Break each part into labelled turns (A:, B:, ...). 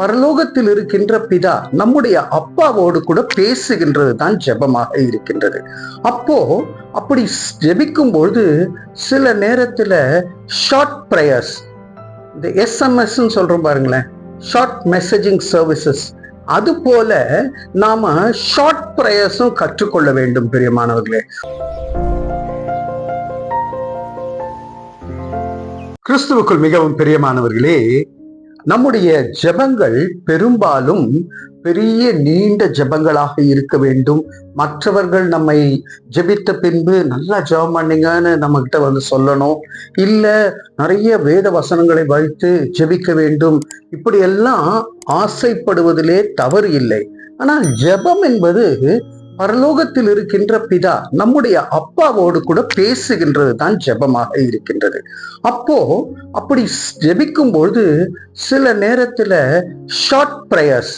A: பரலோகத்தில் இருக்கின்ற பிதா நம்முடைய அப்பாவோடு கூட பேசுகின்றது தான் ஜெபமாக இருக்கின்றது. அப்போ அப்படி ஜெபிக்கும் பொழுது சில நேரத்துல ஷார்ட் ப்ரேயர்ஸ் இந்த எஸ்எம்எஸ் சொல்றோம் பாருங்களேன் ஷார்ட் மெசேஜிங் சர்வீசஸ் அது போல நாம ஷார்ட் ப்ரேயர்ஸும் கற்றுக்கொள்ள வேண்டும் பிரியமானவர்களே. கிறிஸ்துவுக்குள் மிகவும் பிரியமானவர்களே நம்முடைய ஜெபங்கள் பெரும்பாலும் பெரிய நீண்ட ஜெபங்களாக இருக்க வேண்டும். மற்றவர்கள் நம்மை ஜெபித்த பின்பு நல்லா ஜெபம் பண்ணீங்கன்னு நம்ம கிட்ட வந்து சொல்லணும். இல்ல நிறைய வேத வசனங்களை வைத்து ஜெபிக்க வேண்டும். இப்படி எல்லாம் ஆசைப்படுவதிலே தவறு இல்லை. ஆனால் ஜெபம் என்பது பரலோகத்தில் இருக்கின்ற பிதா நம்முடைய அப்பாவோடு கூட பேசுகின்றது தான் ஜெபமாக இருக்கின்றது. அப்போ அப்படி ஜெபிக்கும் பொழுது சில நேரத்துல ஷார்ட் ப்ரேயர்ஸ்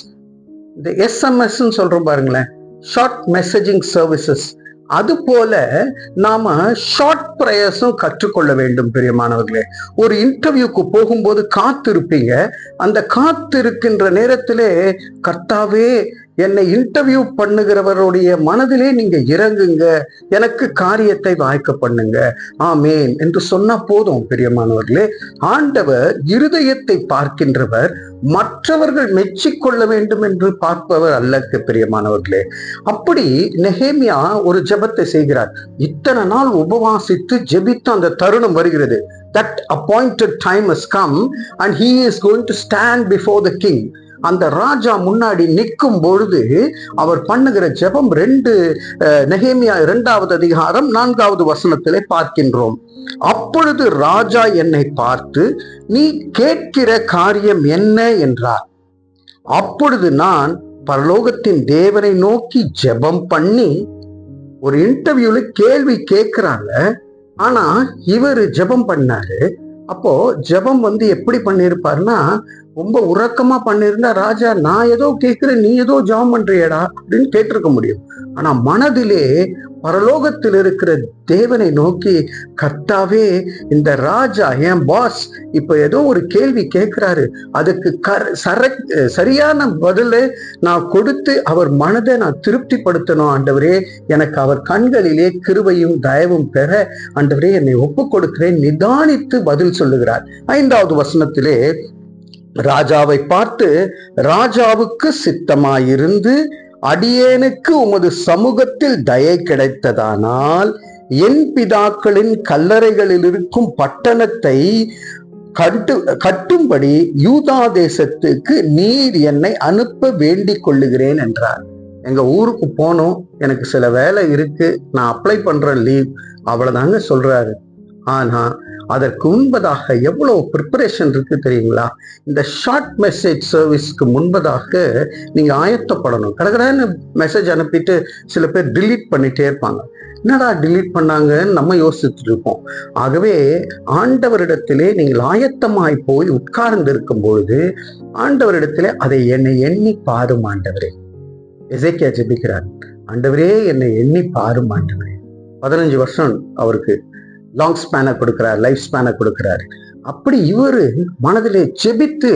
A: இந்த எஸ்எம்எஸ் சொல்றோம் பாருங்களேன் ஷார்ட் மெசேஜிங் சர்வீசஸ் அது போல நாம ஷார்ட் ப்ரேயர்ஸும் கற்றுக்கொள்ள வேண்டும் பிரியமானவர்களே. ஒரு இன்டர்வியூக்கு போகும்போது காத்திருப்பீங்க அந்த காத்திருக்கின்ற நேரத்திலே கர்த்தாவே என்னை இன்டர்வியூ பண்ணுகிறவருடைய மனதிலே நீங்க இறங்குங்க. எனக்கு காரியத்தை வாய்க்க பண்ணுங்க. ஆமேன் என்று சொன்னா போதும் பிரியமானவர்களே ஆண்டவர் இருதயத்தை பார்க்கின்றவர் மற்றவர்கள் மெச்சிக்கொள்ள வேண்டும் என்று பார்ப்பவர் அல்ல பிரியமானவர்களே. அப்படி நெஹேமியா ஒரு ஜெபத்தை செய்கிறார். இத்தனை நாள் உபவாசித்து ஜெபித்த அந்த தருணம் வருகிறது. That appointed time is come and he is going to stand before the king அந்த ராஜா முன்னாடி நிற்கும் பொழுது அவர் பண்ணுகிற ஜெபம் ரெண்டு நெகேமியா இரண்டாவது அதிகாரம் நான்காவது வசனத்திலே பார்க்கின்றோம். அப்பொழுது ராஜா என்னை பார்த்து நீ கேட்கிற காரியம் என்ன? என்றார். அப்பொழுது நான் பரலோகத்தின் தேவனை நோக்கி ஜெபம் பண்ணி ஒரு இன்டர்வியூல கேள்வி கேட்கிறாங்க. ஆனா இவர் ஜெபம் பண்ணாரு. அப்போ ஜெபம் வந்து எப்படி பண்ணிருப்பாருன்னா ரொம்ப உறக்கமா பண்ணிருந்தா ராஜா நான் ஏதோ கேட்கிறேன் நீ ஏதோ ஜாம் பண்றியடா அப்படின்னு கேட்டிருக்க முடியும். ஆனா மனதிலே பரலோகத்தில் இருக்கிற தேவனை நோக்கி கர்த்தாவே இந்த ராஜா என் பாஸ் இப்ப ஏதோ ஒரு கேள்வி கேட்கிறாரு அதுக்கு கர் சர சரியான பதில நான் கொடுத்து அவர் மனதை நான் திருப்திப்படுத்தணும் ஆண்டவரே. எனக்கு அவர் கண்களிலே கிருபையும் தயவும் பெற ஆண்டவரே என்னை ஒப்பு கொடுக்கிறேன் நிதானித்து பதில் சொல்லுகிறார். ஐந்தாவது வசனத்திலே ராஜாவை பார்த்து ராஜாவுக்கு சித்தமாயிருந்து அடியேனுக்கு உமது சமூகத்தில் தயை கிடைத்ததானால் என் பிதாக்களின் கல்லறைகளில் இருக்கும் பட்டணத்தை கட்டு கட்டும்படி யூதா தேசத்துக்கு நீர் என்னை அனுப்ப வேண்டிக் கொள்ளுகிறேன் என்றார். எங்க ஊருக்கு போனோம் எனக்கு சில வேலை இருக்கு. நான் அப்ளை பண்றேன் லீவ். அவ்வளவுதாங்க சொல்றாரு. ஆனா அதற்கு முன்பதாக எவ்வளோ ப்ரிப்பரேஷன் இருக்கு தெரியுங்களா? இந்த ஷார்ட் மெசேஜ் சர்வீஸ்க்கு முன்பதாக நீங்கள் ஆயத்தப்படணும். கடற்கடன்னு மெசேஜ் அனுப்பிட்டு சில பேர் டிலீட் பண்ணிட்டே இருப்பாங்க. என்னடா டிலீட் பண்ணாங்கன்னு நம்ம யோசிச்சுட்டு இருப்போம். ஆகவே ஆண்டவரிடத்திலே நீங்கள் ஆயத்தமாய் போய் உட்கார்ந்து இருக்கும் பொழுது ஆண்டவரிடத்திலே அதை என்னை எண்ணி பாரும் ஆண்டவரே. எசைக்கியா ஜெபிக்கிறார். ஆண்டவரே என்னை எண்ணி பாரும் ஆண்டவரே. பதினஞ்சு வருஷம் அவருக்கு லாங் ஸ்பேனை கொடுக்கிறார் லைஃப் ஸ்பேனை கொடுக்குறாரு. அப்படி இவரு மனதில் செபித்து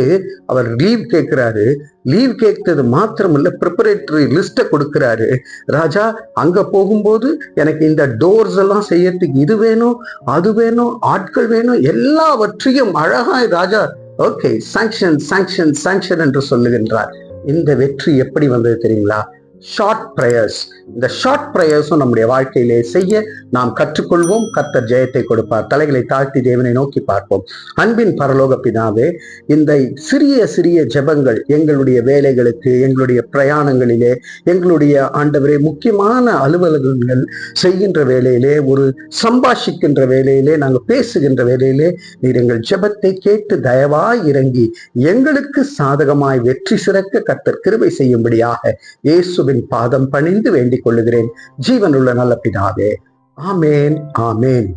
A: அவர் லீவ் கேட்கிறாரு. லீவ் கேட்கறது மாத்திரமில்ல ப்ரிப்பரேட்டரி லிஸ்ட்டை கொடுக்குறாரு. ராஜா அங்க போகும்போது எனக்கு இந்த டோர்ஸ் எல்லாம் செய்யறதுக்கு இது வேணும் அது வேணும் ஆட்கள் வேணும் எல்லாவற்றையும் அழகாய் ராஜா ஓகே சாங்ஷன் சாங்ஷன் சாங்ஷன் என்று சொல்லுகின்றார். இந்த வெற்றி எப்படி வந்தது தெரியுங்களா? ஷார்ட் ப்ரேயர்ஸ் இந்த ஷார்ட் ப்ரேயர்ஸும் நம்முடைய வாழ்க்கையிலே செய்ய நாம் கற்றுக்கொள்வோம். கர்த்தர் ஜெயத்தை கொடுப்பார். தலைகளை தாழ்த்தி தேவனை நோக்கி பார்ப்போம். அன்பின் பரலோக பிதாவே இந்த சிறிய சிறிய ஜெபங்கள் எங்களுடைய வேலைகளுக்கு எங்களுடைய பிரயாணங்களிலே எங்களுடைய ஆண்டவரே முக்கியமான அலுவலகங்கள் செய்கின்ற வேலையிலே ஒரு சம்பாஷிக்கின்ற வேலையிலே நாங்கள் பேசுகின்ற வேலையிலே நீர் எங்கள் ஜெபத்தை கேட்டு தயவாய் இறங்கி எங்களுக்கு சாதகமாய் வெற்றி சிறக்க கர்த்தர் கிருவை செய்யும்படியாக இயேசு இயேசுவின் பாதம் பணிந்து வேண்டிக் கொள்ளுகிறேன். ஜீவனுள்ள நல்ல பிதாவே. ஆமேன் ஆமேன்.